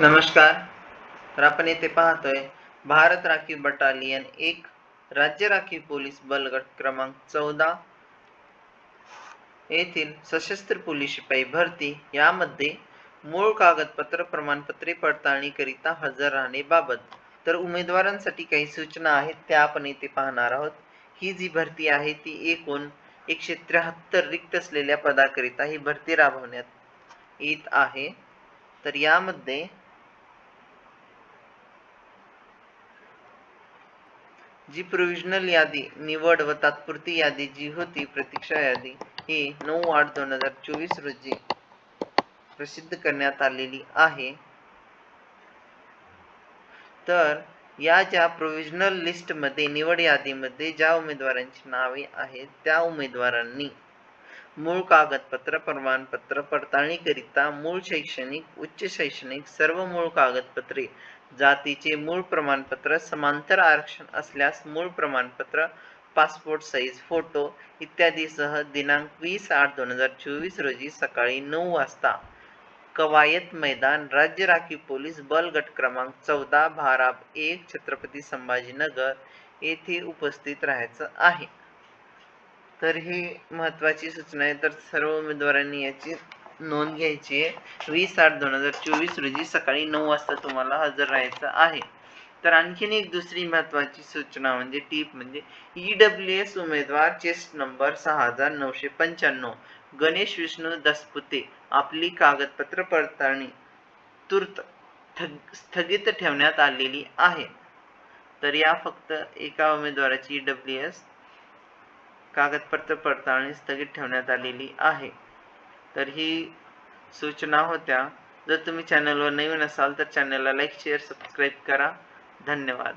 नमस्कार. तर आपण येथे पाहतोय भारत राखीव बटालियन एक राज्य राखीव पोलीस बल गट क्रमांक चौदा. येथील सशस्त्र पोलीस शिपाई भरती यामध्ये मूळ कागदपत्र प्रमाणपत्रे पडताळणी करिता हजर राहणे बाबत. तर उमेदवारांसाठी काही सूचना आहेत त्या आपण येथे पाहणार आहोत. ही जी भरती आहे ती एकूण एकशे त्र्याहत्तर रिक्त असलेल्या पदाकरिता ही भरती राबवण्यात येत आहे. तर यामध्ये जी प्रोव्हिजनल यादी निवड व तात्पुरती यादी जी होती प्रतीक्षा यादी ही नऊ आठ दोन हजार चोवीस रोजी प्रसिद्ध करण्यात आलेली आहे. तर या ज्या प्रोव्हिजनल लिस्टमध्ये निवड यादीमध्ये ज्या उमेदवारांची नावे आहेत त्या उमेदवारांनी मूळ कागदपत्र प्रमाणपत्र पडताळणीकरिता मूळ शैक्षणिक उच्च शैक्षणिक सर्व मूळ कागदपत्रे जातीचे मूळ प्रमाणपत्र समांतर आरक्षण असल्यास मूळ प्रमाणपत्र पासपोर्ट साईज फोटो इत्यादीसह दिनांक वीस आठ दोन हजार चोवीस रोजी सकाळी नऊ वाजता. कवायत मैदान राज्य राखीव पोलीस बल गट क्रमांक चौदा भाराब एक छत्रपती संभाजीनगर येथे उपस्थित राहायचं आहे. तर ही महत्त्वाची सूचना आहे. तर सर्व उमेदवारांनी याची नोंद घ्यायची आहे. वीस आठ दोन हजार चोवीस रोजी सकाळी नऊ वाजता तुम्हाला हजर राहायचं आहे. तर आणखीन एक दुसरी महत्त्वाची सूचना म्हणजे टीप म्हणजे ई डब्ल्यू एस उमेदवार चेस्ट नंबर सहा हजार नऊशे पंच्याण्णव. गणेश विष्णू दसपुते. आपली कागदपत्र पडताळणी तूर्त थग स्थगित ठेवण्यात आलेली आहे. तर या फक्त एका उमेदवाराची ई डब्ल्यू एस कागदपत्र पडताळणी स्थगित ठेवण्यात आलेली आहे. तर ही सूचना होत्या. जर तुम्ही चॅनलवर नवीन असाल तर चॅनलला लाईक शेअर सबस्क्राईब करा. धन्यवाद.